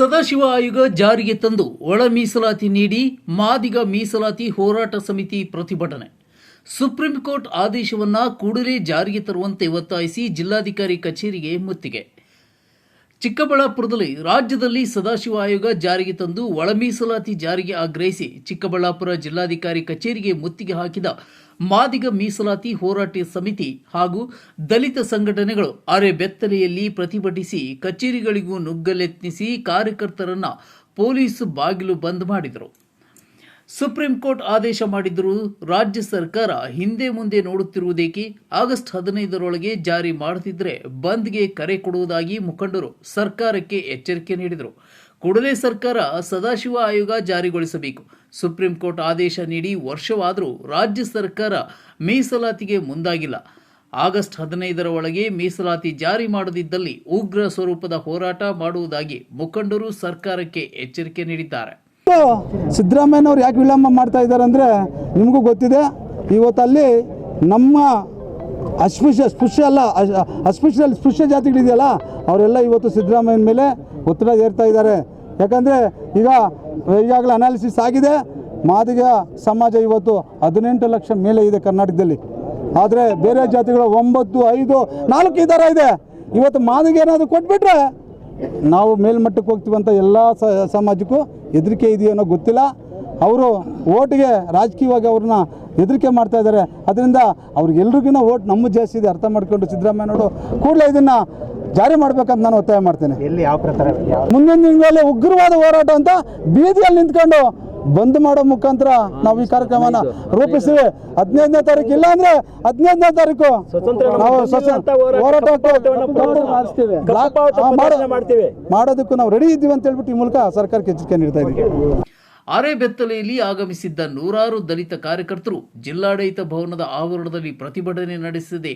ಸದಾಶಿವ ಆಯೋಗ ಜಾರಿಗೆ ತಂದು ಒಳ ಮೀಸಲಾತಿ ನೀಡಿ ಮಾದಿಗ ಮೀಸಲಾತಿ ಹೋರಾಟ ಸಮಿತಿ ಪ್ರತಿಭಟನೆ. ಸುಪ್ರೀಂ ಕೋರ್ಟ್ ಆದೇಶವನ್ನ ಕೂಡಲೇ ಜಾರಿಗೆ ತರುವಂತೆ ಒತ್ತಾಯಿಸಿ ಜಿಲ್ಲಾಧಿಕಾರಿ ಕಚೇರಿಗೆ ಮುತ್ತಿಗೆ. ಚಿಕ್ಕಬಳ್ಳಾಪುರದಲ್ಲಿ ರಾಜ್ಯದಲ್ಲಿ ಸದಾಶಿವ ಆಯೋಗ ಜಾರಿಗೆ ತಂದು ಒಳ ಮೀಸಲಾತಿ ಜಾರಿಗೆ ಆಗ್ರಹಿಸಿ ಚಿಕ್ಕಬಳ್ಳಾಪುರ ಜಿಲ್ಲಾಧಿಕಾರಿ ಕಚೇರಿಗೆ ಮುತ್ತಿಗೆ ಹಾಕಿದ ಮಾದಿಗ ಮೀಸಲಾತಿ ಹೋರಾಟ ಸಮಿತಿ ಹಾಗೂ ದಲಿತ ಸಂಘಟನೆಗಳು ಅರೆಬೆತ್ತಲೆಯಲ್ಲಿ ಪ್ರತಿಭಟಿಸಿ ಕಚೇರಿಗಳಿಗೂ ನುಗ್ಗಲೆತ್ನಿಸಿ ಕಾರ್ಯಕರ್ತರನ್ನ ಪೊಲೀಸ್ ಬಾಗಿಲು ಬಂದ್ ಮಾಡಿದರು. ಸುಪ್ರೀಂ ಕೋರ್ಟ್ ಆದೇಶ ಮಾಡಿದ್ದರೂ ರಾಜ್ಯ ಸರ್ಕಾರ ಹಿಂದೆ ಮುಂದೆ ನೋಡುತ್ತಿರುವುದೇಕೆ? ಆಗಸ್ಟ್ ಹದಿನೈದರೊಳಗೆ ಜಾರಿ ಮಾಡುತ್ತಿದ್ದರೆ ಬಂದ್ಗೆ ಕರೆ ಕೊಡುವುದಾಗಿ ಮುಖಂಡರು ಸರ್ಕಾರಕ್ಕೆ ಎಚ್ಚರಿಕೆ ನೀಡಿದರು. ಕೂಡಲೇ ಸರ್ಕಾರ ಸದಾಶಿವ ಆಯೋಗ ಜಾರಿಗೊಳಿಸಬೇಕು. ಸುಪ್ರೀಂ ಕೋರ್ಟ್ ಆದೇಶ ನೀಡಿ ವರ್ಷವಾದರೂ ರಾಜ್ಯ ಸರ್ಕಾರ ಮೀಸಲಾತಿಗೆ ಮುಂದಾಗಿಲ್ಲ. ಆಗಸ್ಟ್ ಹದಿನೈದರ ಒಳಗೆ ಮೀಸಲಾತಿ ಜಾರಿ ಮಾಡದಿದ್ದಲ್ಲಿ ಉಗ್ರ ಸ್ವರೂಪದ ಹೋರಾಟ ಮಾಡುವುದಾಗಿ ಮುಖಂಡರು ಸರ್ಕಾರಕ್ಕೆ ಎಚ್ಚರಿಕೆ ನೀಡಿದ್ದಾರೆ. ಸಿದ್ದರಾಮಯ್ಯನವ್ರು ಯಾಕೆ ವಿಳಂಬ ಮಾಡ್ತಾ ಇದ್ದಾರೆ ಅಂದರೆ ನಿಮಗೂ ಗೊತ್ತಿದೆ, ಇವತ್ತಲ್ಲಿ ನಮ್ಮ ಅಸ್ಪೃಶ್ಯ ಸ್ಪೃಶ್ಯ ಅಲ್ಲ ಅಸ್- ಅಸ್ಪೃಶ್ಯ ಸ್ಪೃಶ್ಯ ಜಾತಿಗಳಿದೆಯಲ್ಲ, ಅವರೆಲ್ಲ ಇವತ್ತು ಸಿದ್ದರಾಮಯ್ಯನ ಮೇಲೆ ಒತ್ತಡ ಏರ್ತಾ ಇದ್ದಾರೆ. ಯಾಕಂದರೆ ಈಗ, ಈಗಾಗಲೇ ಅನಾಲಿಸಿಸ್ ಆಗಿದೆ, ಮಾದಿಗ ಸಮಾಜ ಇವತ್ತು ಹದಿನೆಂಟು ಲಕ್ಷ ಮೇಲೆ ಇದೆ ಕರ್ನಾಟಕದಲ್ಲಿ. ಆದರೆ ಬೇರೆ ಜಾತಿಗಳು ಒಂಬತ್ತು, ಐದು, ನಾಲ್ಕು ಈ ಥರ ಇದೆ. ಇವತ್ತು ಮಾದಿಗೆ ಏನಾದರೂ ಕೊಟ್ಬಿಟ್ರೆ ನಾವು ಮೇಲ್ಮಟ್ಟಕ್ಕೆ ಹೋಗ್ತೀವಂತ ಎಲ್ಲ ಸಮಾಜಕ್ಕೂ ಹೆದರಿಕೆ ಇದೆಯೋ ಅನ್ನೋ ಗೊತ್ತಿಲ್ಲ. ಅವರು ಓಟ್ಗೆ ರಾಜಕೀಯವಾಗಿ ಅವ್ರನ್ನ ಹೆದರಿಕೆ ಮಾಡ್ತಾ ಇದ್ದಾರೆ. ಅದರಿಂದ ಅವ್ರಿಗೆಲ್ರಿಗಿನ ಓಟ್ ನಮ್ಮ ಜಾಸ್ತಿ ಇದೆ. ಅರ್ಥ ಮಾಡ್ಕೊಂಡು ಸಿದ್ದರಾಮಯ್ಯನವರು ಕೂಡಲೇ ಇದನ್ನು ಜಾರಿ ಮಾಡ್ಬೇಕಂತ ನಾನು ಒತ್ತಾಯ ಮಾಡ್ತೇನೆ. ಎಲ್ಲಿ ಯಾವ ಪ್ರಕಾರ? ಮುಂದಿನ ದಿನಗಳಲ್ಲಿ ಉಗ್ರವಾದ ಹೋರಾಟ ಅಂತ ಬೀದಿಯಲ್ಲಿ ನಿಂತ್ಕೊಂಡು ಬಂದ್ ಮಾಡೋ ಮುಖಾಂತರ ನಾವು ಈ ಕಾರ್ಯಕ್ರಮನ ರೂಪಿಸಿವೆ. ಹದಿನೈದನೇ ತಾರೀಕು ಇಲ್ಲ ಅಂದ್ರೆ ಹದಿನೈದನೇ ತಾರೀಕು ನಾವು ಹೋರಾಟಕ್ಕೆ. ಮಾಡೋದಕ್ಕೂ ನಾವು ರೆಡಿ ಇದ್ದೀವಿ ಅಂತ ಹೇಳ್ಬಿಟ್ಟು ಈ ಮೂಲಕ ಸರ್ಕಾರಕ್ಕೆ ಎಚ್ಚರಿಕೆ ನೀಡ್ತಾ ಇದ್ದೀವಿ ಅರೆಬೆತ್ತಲೆಯಲ್ಲಿ ಆಗಮಿಸಿದ್ದ ನೂರಾರು ದಲಿತ ಕಾರ್ಯಕರ್ತರು ಜಿಲ್ಲಾಡಳಿತ ಭವನದ ಆವರಣದಲ್ಲಿ ಪ್ರತಿಭಟನೆ ನಡೆಸದೆ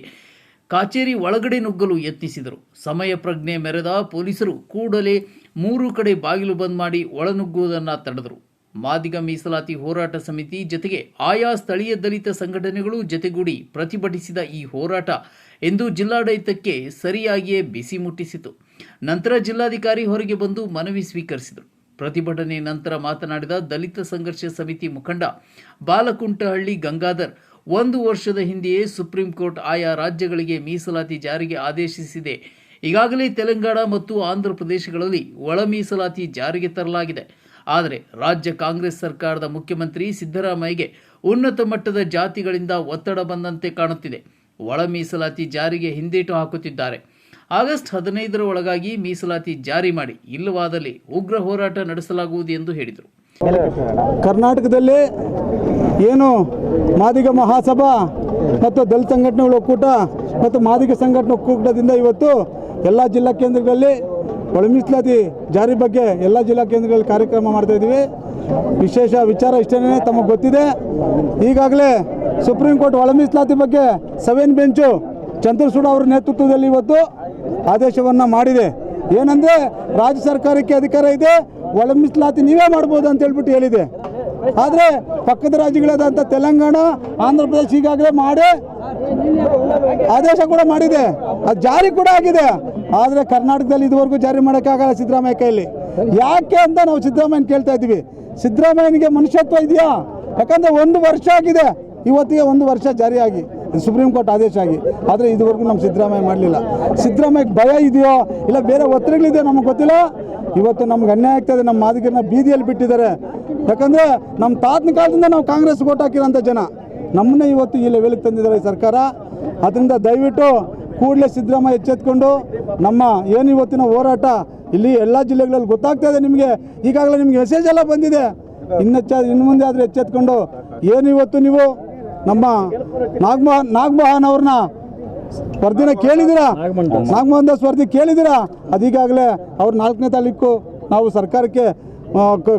ಕಾಚೇರಿ ಒಳಗಡೆ ನುಗ್ಗಲು ಯತ್ನಿಸಿದರು. ಸಮಯ ಪ್ರಜ್ಞೆ ಮೆರೆದ ಪೊಲೀಸರು ಕೂಡಲೇ ಮೂರು ಕಡೆ ಬಾಗಿಲು ಬಂದ್ ಮಾಡಿ ಒಳನುಗ್ಗುವುದನ್ನು ತಡೆದರು. ಮಾದಿಗ ಮೀಸಲಾತಿ ಹೋರಾಟ ಸಮಿತಿ ಜತೆಗೆ ಆಯಾ ಸ್ಥಳೀಯ ದಲಿತ ಸಂಘಟನೆಗಳು ಜತೆಗೂಡಿ ಪ್ರತಿಭಟಿಸಿದ ಈ ಹೋರಾಟ ಎಂದು ಜಿಲ್ಲಾಡಳಿತಕ್ಕೆ ಸರಿಯಾಗಿಯೇ ಬಿಸಿ ಮುಟ್ಟಿಸಿತು. ನಂತರ ಜಿಲ್ಲಾಧಿಕಾರಿ ಹೊರಗೆ ಬಂದು ಮನವಿ ಸ್ವೀಕರಿಸಿದರು. ಪ್ರತಿಭಟನೆ ನಂತರ ಮಾತನಾಡಿದ ದಲಿತ ಸಂಘರ್ಷ ಸಮಿತಿ ಮುಖಂಡ ಬಾಲಕುಂಟಹಳ್ಳಿ ಗಂಗಾಧರ್, ಒಂದು ವರ್ಷದ ಹಿಂದೆಯೇ ಸುಪ್ರೀಂ ಕೋರ್ಟ್ ಆಯಾ ರಾಜ್ಯಗಳಿಗೆ ಮೀಸಲಾತಿ ಜಾರಿಗೆ ಆದೇಶಿಸಿದೆ. ಈಗಾಗಲೇ ತೆಲಂಗಾಣ ಮತ್ತು ಆಂಧ್ರ ಪ್ರದೇಶಗಳಲ್ಲಿ ಒಳ ಮೀಸಲಾತಿ ಜಾರಿಗೆ ತರಲಾಗಿದೆ. ಆದರೆ ರಾಜ್ಯ ಕಾಂಗ್ರೆಸ್ ಸರ್ಕಾರದ ಮುಖ್ಯಮಂತ್ರಿ ಸಿದ್ದರಾಮಯ್ಯಗೆ ಉನ್ನತ ಮಟ್ಟದ ಜಾತಿಗಳಿಂದ ಒತ್ತಡ ಬಂದಂತೆ ಕಾಣುತ್ತಿದೆ. ಒಳ ಮೀಸಲಾತಿ ಜಾರಿಗೆ ಹಿಂದೇಟು ಹಾಕುತ್ತಿದ್ದಾರೆ. ಆಗಸ್ಟ್ ಹದಿನೈದರ ಒಳಗಾಗಿ ಮೀಸಲಾತಿ ಜಾರಿ ಮಾಡಿ ಇಲ್ಲವಾದಲ್ಲಿ ಉಗ್ರ ಹೋರಾಟ ನಡೆಸಲಾಗುವುದು ಎಂದು ಹೇಳಿದರು. ಕರ್ನಾಟಕದಲ್ಲಿ ಏನು ಮಾದಿಗ ಮಹಾಸಭಾ ಮತ್ತು ದಲಿತ ಸಂಘಟನೆಗಳ ಒಕ್ಕೂಟ ಮತ್ತು ಮಾದಿಗ ಸಂಘಟನೆ ಒಕ್ಕೂಟದಿಂದ ಇವತ್ತು ಎಲ್ಲ ಜಿಲ್ಲಾ ಕೇಂದ್ರಗಳಲ್ಲಿ ಒಳ ಜಾರಿ ಬಗ್ಗೆ ಎಲ್ಲ ಜಿಲ್ಲಾ ಕೇಂದ್ರಗಳಲ್ಲಿ ಕಾರ್ಯಕ್ರಮ ಮಾಡ್ತಾ ಇದ್ದೀವಿ. ವಿಶೇಷ ವಿಚಾರ ಇಷ್ಟೇ ತಮಗೆ ಗೊತ್ತಿದೆ. ಈಗಾಗಲೇ ಸುಪ್ರೀಂ ಕೋರ್ಟ್ ಒಳ ಮೀಸಲಾತಿ ಬಗ್ಗೆ ಸೆವೆನ್ ಬೆಂಚು ಚಂದ್ರಸೂಡ ಅವರ ನೇತೃತ್ವದಲ್ಲಿ ಇವತ್ತು ಆದೇಶವನ್ನು ಮಾಡಿದೆ. ಏನಂದರೆ ರಾಜ್ಯ ಸರ್ಕಾರಕ್ಕೆ ಅಧಿಕಾರ ಇದೆ ಒಳ ಮೀಸಲಾತಿ ನೀವೇ ಮಾಡ್ಬೋದು ಅಂತ ಹೇಳ್ಬಿಟ್ಟು ಹೇಳಿದೆ. ಆದರೆ ಪಕ್ಕದ ರಾಜ್ಯಗಳಾದಂಥ ತೆಲಂಗಾಣ, ಆಂಧ್ರ ಪ್ರದೇಶ ಈಗಾಗಲೇ ಮಾಡಿ ಆದೇಶ ಕೂಡ ಮಾಡಿದೆ. ಅದು ಜಾರಿ ಕೂಡ ಆಗಿದೆ. ಆದರೆ ಕರ್ನಾಟಕದಲ್ಲಿ ಇದುವರೆಗೂ ಜಾರಿ ಮಾಡೋಕ್ಕಾಗಲ್ಲ ಸಿದ್ದರಾಮಯ್ಯ ಕೈಯಲ್ಲಿ ಯಾಕೆ ಅಂತ ನಾವು ಸಿದ್ದರಾಮಯ್ಯನ ಕೇಳ್ತಾ ಇದ್ದೀವಿ. ಸಿದ್ದರಾಮಯ್ಯನಿಗೆ ಮನುಷ್ಯತ್ವ ಇದೆಯಾ? ಯಾಕಂದ್ರೆ ಒಂದು ವರ್ಷ ಆಗಿದೆ. ಇವತ್ತಿಗೆ ಒಂದು ವರ್ಷ ಜಾರಿಯಾಗಿ. ಸುಪ್ರೀಂ ಕೋರ್ಟ್ ಆದೇಶ ಆಗಿ. ಆದರೆ ಇದುವರೆಗೂ ನಮ್ಮ ಸಿದ್ದರಾಮಯ್ಯ ಮಾಡಲಿಲ್ಲ. ಸಿದ್ದರಾಮಯ್ಯ ಭಯ ಇದೆಯೋ? ಇಲ್ಲ ಬೇರೆ ಒತ್ತಡಗಳಿದೆಯೋ ನಮಗೆ ಗೊತ್ತಿಲ್ಲ? ಇವತ್ತು ನಮ್ಗೆ ಅನ್ಯಾಯ ಆಗ್ತದೆ ನಮ್ಮ ಮಾದಿಗರನ್ನ ಬೀದಿಯಲ್ಲಿ ಬಿಟ್ಟಿದ್ದಾರೆ. ಯಾಕಂದರೆ ನಮ್ಮ ತಾತನ ಕಾಲದಿಂದ ನಾವು ಕಾಂಗ್ರೆಸ್ ಓಟ್ ಹಾಕಿರೋಂಥ ಜನ. ನಮ್ಮನ್ನೇ ಇವತ್ತು ಈ ಲೆವೆಲ್ಗೆ ತಂದಿದ್ದಾರೆ ಸರ್ಕಾರ. ಅದರಿಂದ ದಯವಿಟ್ಟು ಕೂಡಲೇ ಸಿದ್ದರಾಮಯ್ಯ ಎಚ್ಚೆತ್ಕೊಂಡು ನಮ್ಮ ಏನು ಇವತ್ತಿನ ಹೋರಾಟ ಇಲ್ಲಿ ಎಲ್ಲ ಜಿಲ್ಲೆಗಳಲ್ಲಿ ಗೊತ್ತಾಗ್ತಾ ಇದೆ ನಿಮಗೆ. ಈಗಾಗಲೇ ನಿಮಗೆ ಮೆಸೇಜ್ ಎಲ್ಲ ಬಂದಿದೆ. ಇನ್ನೆಚ್ಚ ಇನ್ನು ಮುಂದೆ ಆದರೆ ಎಚ್ಚೆತ್ಕೊಂಡು ಏನು ಇವತ್ತು ನೀವು ನಮ್ಮ ನಾಗಮೋಹನ್ ನಾಗಮೋಹನ್ ಅವ್ರನ್ನ ಸ್ಪರ್ಧಿನ ಕೇಳಿದ್ದೀರಾ? ನಾಗಮೋಹನ್ ದಾಸ್ ಸ್ಪರ್ಧಿ ಕೇಳಿದ್ದೀರಾ? ಅದೀಗಾಗಲೇ ಅವ್ರ ನಾಲ್ಕನೇ ತಾರೀಕು ನಾವು ಸರ್ಕಾರಕ್ಕೆ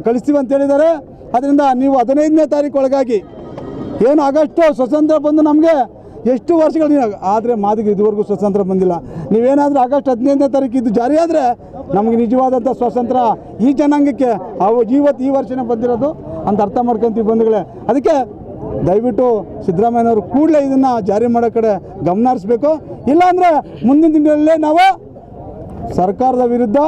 ಕಳಿಸ್ತೀವಿ ಅಂತ ಹೇಳಿದ್ದಾರೆ. ಅದರಿಂದ ನೀವು ಹದಿನೈದನೇ ತಾರೀಕು ಒಳಗಾಗಿ ಏನು ಆಗಸ್ಟು ಸ್ವತಂತ್ರ ಬಂದು ನಮಗೆ ಎಷ್ಟು ವರ್ಷಗಳು ಆದರೆ ಮಾದಿಗೆ ಇದುವರೆಗೂ ಸ್ವತಂತ್ರ ಬಂದಿಲ್ಲ. ನೀವೇನಾದರೂ ಆಗಸ್ಟ್ ಹದಿನೈದನೇ ತಾರೀಕು ಇದು ಜಾರಿ ಆದರೆ ನಮಗೆ ನಿಜವಾದಂಥ ಸ್ವಾತಂತ್ರ್ಯ ಈ ಜನಾಂಗಕ್ಕೆ ಅವು ಇವತ್ತು ಈ ವರ್ಷನೇ ಬಂದಿರೋದು ಅಂತ ಅರ್ಥ ಮಾಡ್ಕೊಂತೀವಿ ಬಂಧುಗಳೇ. ಅದಕ್ಕೆ ದಯವಿಟ್ಟು ಸಿದ್ದರಾಮಯ್ಯನವರು ಕೂಡಲೇ ಇದನ್ನು ಜಾರಿ ಮಾಡೋ ಕಡೆ ಗಮನ ಹರಿಸ್ಬೇಕು. ಇಲ್ಲಾಂದರೆ ಮುಂದಿನ ದಿನಗಳಲ್ಲೇ ನಾವು ಸರ್ಕಾರದ ವಿರುದ್ಧ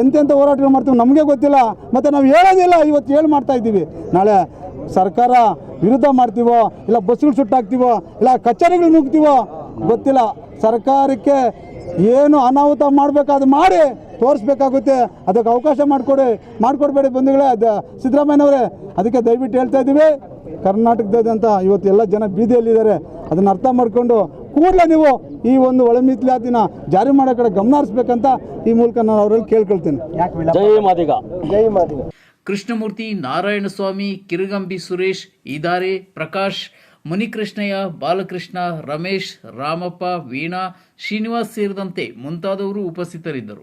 ಎಂತೆಂಥ ಹೋರಾಟಗಳು ಮಾಡ್ತೀವಿ ನಮಗೆ ಗೊತ್ತಿಲ್ಲ, ಮತ್ತು ನಾವು ಹೇಳೋದಿಲ್ಲ, ಇವತ್ತು ಹೇಳಿ ಮಾಡ್ತಾ ಇದ್ದೀವಿ. ನಾಳೆ ಸರ್ಕಾರ ವಿರುದ್ಧ ಮಾಡ್ತೀವೋ, ಇಲ್ಲ ಬಸ್ಗಳು ಸುಟ್ಟಾಕ್ತೀವೋ ಇಲ್ಲ ಕಚೇರಿಗಳು ನುಗ್ತೀವೋ ಗೊತ್ತಿಲ್ಲ. ಸರ್ಕಾರಕ್ಕೆ ಏನು ಅನಾಹುತ ಮಾಡಬೇಕಾದ ಮಾಡಿ ತೋರಿಸ್ಬೇಕಾಗುತ್ತೆ. ಅದಕ್ಕೆ ಅವಕಾಶ ಮಾಡಿಕೊಡಿ, ಮಾಡಿಕೊಡ್ಬೇಡಿ ಬಂಧುಗಳೇ. ಅದು ಸಿದ್ದರಾಮಯ್ಯನವರೇ, ಅದಕ್ಕೆ ದಯವಿಟ್ಟು ಹೇಳ್ತಾ ಇದ್ದೀವಿ. ಕರ್ನಾಟಕದಾದ್ಯಂತ ಇವತ್ತು ಎಲ್ಲ ಜನ ಬೀದಿಯಲ್ಲಿದ್ದಾರೆ. ಅದನ್ನು ಅರ್ಥ ಮಾಡಿಕೊಂಡು ಕೂಡಲೇ ನೀವು ಈ ಒಂದು ಒಳ ಮೀಸಲಾತಿನ ಜಾರಿ ಮಾಡೋ ಕಡೆ ಗಮನ ಹರಿಸ್ಬೇಕಂತ ಈ ಮೂಲಕ ನಾನು ಅವರಲ್ಲಿ ಕೇಳ್ಕೊಳ್ತೇನೆ. ಜೈ ಮಾದಿಗ. ಕೃಷ್ಣಮೂರ್ತಿ ನಾರಾಯಣಸ್ವಾಮಿ ಕಿರುಗಂಬಿ ಸುರೇಶ್ ಇದಾರೆ ಪ್ರಕಾಶ್ ಮುನಿಕೃಷ್ಣಯ್ಯ ಬಾಲಕೃಷ್ಣ ರಮೇಶ್ ರಾಮಪ್ಪ ವೀಣಾ ಶ್ರೀನಿವಾಸ್ ಸೇರಿದಂತೆ ಮುಂತಾದವರು ಉಪಸ್ಥಿತರಿದ್ದರು.